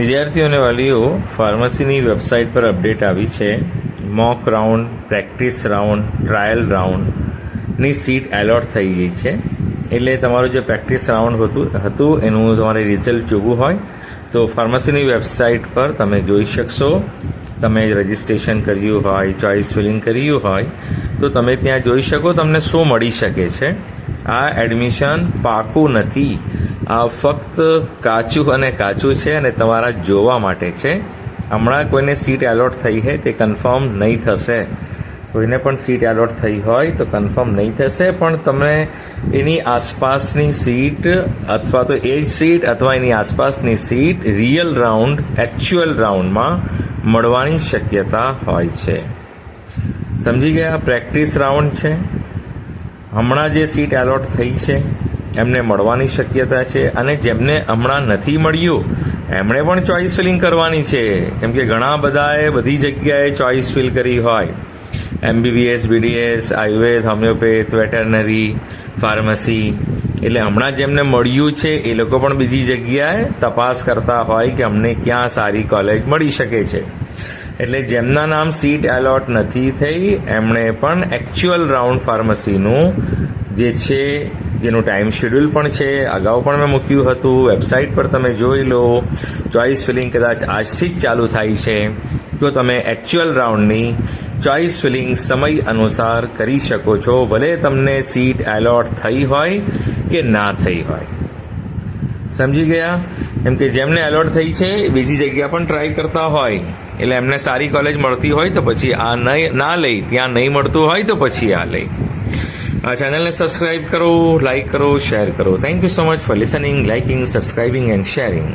વિદ્યાર્થીઓ અને વાલીઓ, ફાર્મસીની વેબસાઇટ પર અપડેટ આવી છે. Mock round, practice round, trial રાઉન્ડની સીટ એલોટ થઈ ગઈ છે. એટલે તમારું જે પ્રેક્ટિસ રાઉન્ડ હતું હતું, એનું તમારે રિઝલ્ટ જોવું હોય, તો ફાર્મસીની વેબસાઇટ પર તમે જોઈ શકશો. તમે રજિસ્ટ્રેશન કર્યું હોય ચોઇસ ફિલિંગ કર્યું હોય, તો તમે ત્યાં જોઈ શકો, તમને શું મળી શકે છે. આ એડમિશન પાકું નથી. આ ફક્ત કાચું અને કાચું છે અને તમારા જોવા માટે છે. હમણાં કોઈને સીટ એલોટ થઈ છે તે કન્ફર્મ નહીં થશે. કોઈને પણ સીટ એલોટ થઈ હોય તો કન્ફર્મ નહીં થશે, પણ તમે એની આસપાસની સીટ અથવા તો એ જ સીટ અથવા એની આસપાસની સીટ રિયલ રાઉન્ડ એકચ્યુઅલ રાઉન્ડમાં મળવાની શક્યતા હોય છે. સમજી ગયા? પ્રેક્ટિસ રાઉન્ડ છે. હમણાં જે સીટ એલોટ થઈ છે એમને મળવાની શક્યતા છે અને જેમને હમણાં નથી મળ્યું, એમણે પણ ચોઇસ ફિલિંગ કરવાની છે. કેમ કે ઘણા બધાએ બધી જગ્યાએ ચોઇસ ફિલ કરી હોય. MBBS BDS Ayurveda homeopath veterinary pharmacy એટલે હમણાં જેમને મળ્યું છે, એ લોકો પણ બીજી જગ્યાએ તપાસ કરતા હોય કે અમને ક્યાં સારી કોલેજ મળી શકે છે. એટલે જેમના નામ સીટ એલોટ નથી થઈ, એમણે પણ એકચ્યુઅલ રાઉન્ડ ફાર્મસીનું જે છે જેનું ટાઈમ શેડ્યુલ પણ છે, અગાઉ પણ મેં મૂક્યું હતું વેબસાઇટ પર તમે જોઈ લો ચોઇસ ફિલિંગ કદાચ આજથી જ ચાલુ થાય છે, તો તમે એકચ્યુઅલ રાઉન્ડની ચોઇસ ફિલિંગ સમય અનુસાર કરી શકો છો, ભલે તમને સીટ એલોટ થઈ હોય કે ના થઈ હોય. સમજી ગયા? એમ કે જેમને એલોટ થઈ છે, બીજી જગ્યા પણ ટ્રાય કરતા હોય, એટલે એમને સારી કોલેજ મળતી હોય તો પછી આ નહીં ના લઈ, ત્યાં નહીં મળતું હોય તો પછી આ લઈ. આ ચેનલને સબસ્ક્રાઇબ કરો લાઇક કરો શેર કરો. Thank you so much for listening liking subscribing and sharing